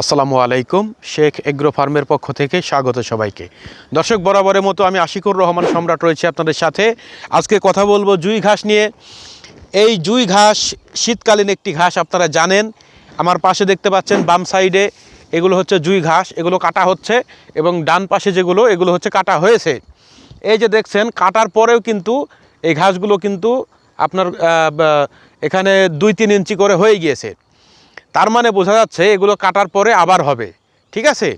আসসালামু আলাইকুম। শেখ এগ্রো ফার্মের পক্ষ থেকে স্বাগত সবাইকে। দর্শক, বরাবরের মতো আমি আশিকুর রহমান সম্রাট রয়েছে আপনাদের সাথে। আজকে কথা বলব জুই ঘাস নিয়ে। এই জুই ঘাস শীতকালীন একটি ঘাস, আপনারা জানেন। আমার পাশে দেখতে পাচ্ছেন বাম সাইডে এগুলো হচ্ছে জুই ঘাস, এগুলো কাটা হচ্ছে এবং ডান পাশে যেগুলো, এগুলো হচ্ছে কাটা হয়েছে। এই যে দেখছেন, কাটার পরেও কিন্তু এই ঘাসগুলো কিন্তু আপনার এখানে দুই তিন ইঞ্চি করে হয়ে গিয়েছে। তার মানে বোঝা যাচ্ছে এগুলো কাটার পরে আবার হবে। ঠিক আছে?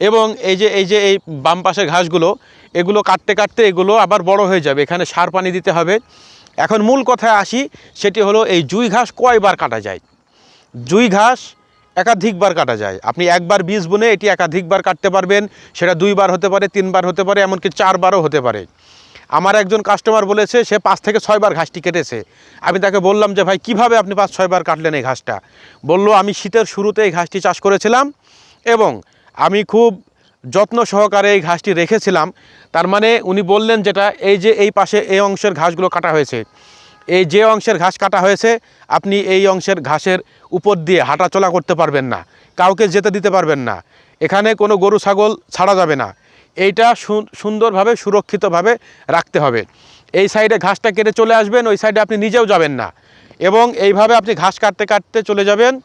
এবং এই যে এই যে, এই বাম পাশের ঘাসগুলো, এগুলো কাটতে কাটতে এগুলো আবার বড় হয়ে যাবে। এখানে সার পানি দিতে হবে। এখন মূল কথায় আসি, সেটি হলো এই জুই ঘাস কয়বার কাটা যায়? জুই ঘাস একাধিকবার কাটা যায়। আপনি একবার বীজ বুনে এটি একাধিকবার কাটতে পারবেন, সেটা দুইবার হতে পারে, তিনবার হতে পারে, এমনকি চারবারও হতে পারে। আমার একজন কাস্টমার বলেছে, সে পাঁচ থেকে ছয়বার ঘাসটি কেটেছে। আমি তাকে বললাম যে, ভাই, কীভাবে আপনি পাঁচ ছয়বার কাটলেন এই ঘাসটা? বলল, আমি শীতের শুরুতে এই ঘাসটি চাষ করেছিলাম এবং আমি খুব যত্ন সহকারে এই ঘাসটি রেখেছিলাম। তার মানে উনি বললেন যেটা, এই যে এই পাশে এই অংশের ঘাসগুলো কাটা হয়েছে। এই যে অংশের ঘাস কাটা হয়েছে, আপনি এই অংশের ঘাসের উপর দিয়ে হাঁটাচলা করতে পারবেন না। কাউকে যেতে দিতে পারবেন না। এখানে কোনো গরু, ছাগল ছাড়া যাবে না। এইটা সুন্দরভাবে, সুরক্ষিতভাবে রাখতে হবে। এই সাইডে ঘাসটা কেটে চলে আসবেন, ওই সাইডে আপনি নিজেও যাবেন না। এবং এইভাবে আপনি ঘাস কাটতে কাটতে চলে যাবেন,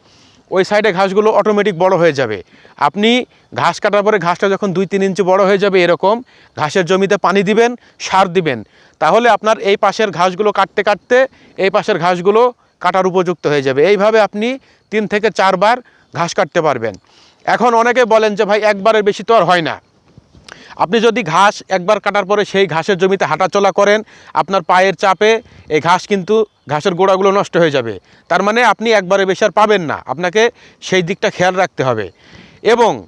ওই সাইডে ঘাসগুলো অটোমেটিক বড় হয়ে যাবে। আপনি ঘাস কাটার পরে ঘাসটা যখন দুই তিন ইঞ্চি বড় হয়ে যাবে এরকম, ঘাসের জমিতে পানি দিবেন, সার দিবেন। তাহলে আপনার এই পাশের ঘাসগুলো কাটতে কাটতে এই পাশের ঘাসগুলো কাটার উপযুক্ত হয়ে যাবে। এইভাবে আপনি তিন থেকে চারবার ঘাস কাটতে পারবেন। এখন অনেকে বলেন যে, ভাই, একবারের বেশি তো আর হয় না। আপনি যদি ঘাস একবার কাটার পরে সেই ঘাসের জমিতে হাঁটাচলা করেন, আপনার পায়ের চাপে এই ঘাস কিন্তু ঘাসের গোড়াগুলো নষ্ট হয়ে যাবে। তার মানে আপনি একবারে বেশি আর পাবেন না। আপনাকে সেই দিকটা খেয়াল রাখতে হবে। এবং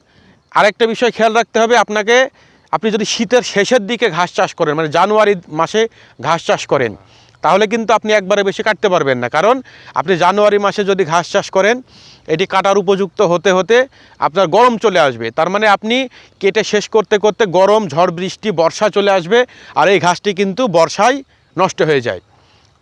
আরেকটা বিষয় খেয়াল রাখতে হবে আপনাকে, আপনি যদি শীতের শেষের দিকে ঘাস চাষ করেন মানে জানুয়ারি মাসে ঘাস চাষ করেন, তাহলে কিন্তু আপনি একবারে বেশি কাটতে পারবেন না। কারণ আপনি জানুয়ারি মাসে যদি ঘাস চাষ করেন এটি কাটার উপযুক্ত হতে হতে আপনার গরম চলে আসবে। তার মানে আপনি কেটে শেষ করতে করতে গরম, ঝড়, বৃষ্টি, বর্ষা চলে আসবে আর এই ঘাসটি কিন্তু বর্ষায় নষ্ট হয়ে যায়।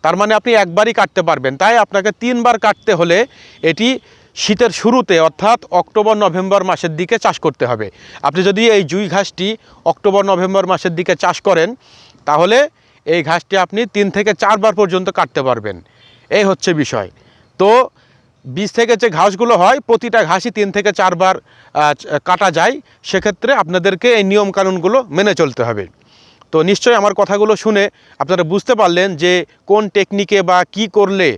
তার মানে আপনি একবারই কাটতে পারবেন। তাই আপনাকে তিনবার কাটতে হলে এটি শীতের শুরুতে অর্থাৎ অক্টোবর, নভেম্বর মাসের দিকে চাষ করতে হবে। আপনি যদি এই জুই ঘাসটি অক্টোবর, নভেম্বর মাসের দিকে চাষ করেন, তাহলে এই ঘাসটি আপনি তিন থেকে চারবার পর্যন্ত কাটতে পারবেন। এই হচ্ছে বিষয়। তো বীজ থেকে যে ঘাসগুলো হয়, প্রতিটা ঘাসই তিন থেকে চারবার কাটা যায়। সেক্ষেত্রে আপনাদেরকে এই নিয়মকানুনগুলো মেনে চলতে হবে। তো নিশ্চয়ই আমার কথাগুলো শুনে আপনারা বুঝতে পারলেন যে কোন টেকনিকে বা কি করলে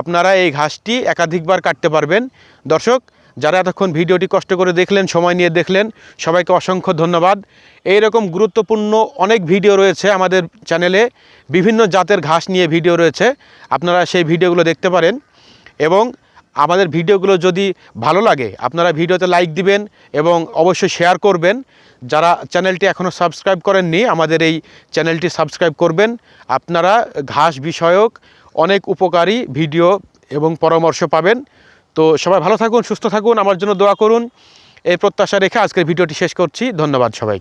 আপনারা এই ঘাসটি একাধিকবার কাটতে পারবেন। দর্শক, যারা এতক্ষণ ভিডিওটি কষ্ট করে দেখলেন, সময় নিয়ে দেখলেন, সবাইকে অসংখ্য ধন্যবাদ। এই রকম গুরুত্বপূর্ণ অনেক ভিডিও রয়েছে আমাদের চ্যানেলে। বিভিন্ন জাতের ঘাস নিয়ে ভিডিও রয়েছে। আপনারা সেই ভিডিওগুলো দেখতে পারেন। এবং আমাদের ভিডিওগুলো যদি ভালো লাগে, আপনারা ভিডিওতে লাইক দিবেন এবং অবশ্যই শেয়ার করবেন। যারা চ্যানেলটি এখনও সাবস্ক্রাইব করেননি, আমাদের এই চ্যানেলটি সাবস্ক্রাইব করবেন। আপনারা ঘাস বিষয়ক অনেক উপকারী ভিডিও এবং পরামর্শ পাবেন। তো সবাই ভালো থাকুন, সুস্থ থাকুন, আমার জন্য দোয়া করুন। এই প্রত্যাশা রেখে আজকের ভিডিওটি শেষ করছি। ধন্যবাদ সবাইকে।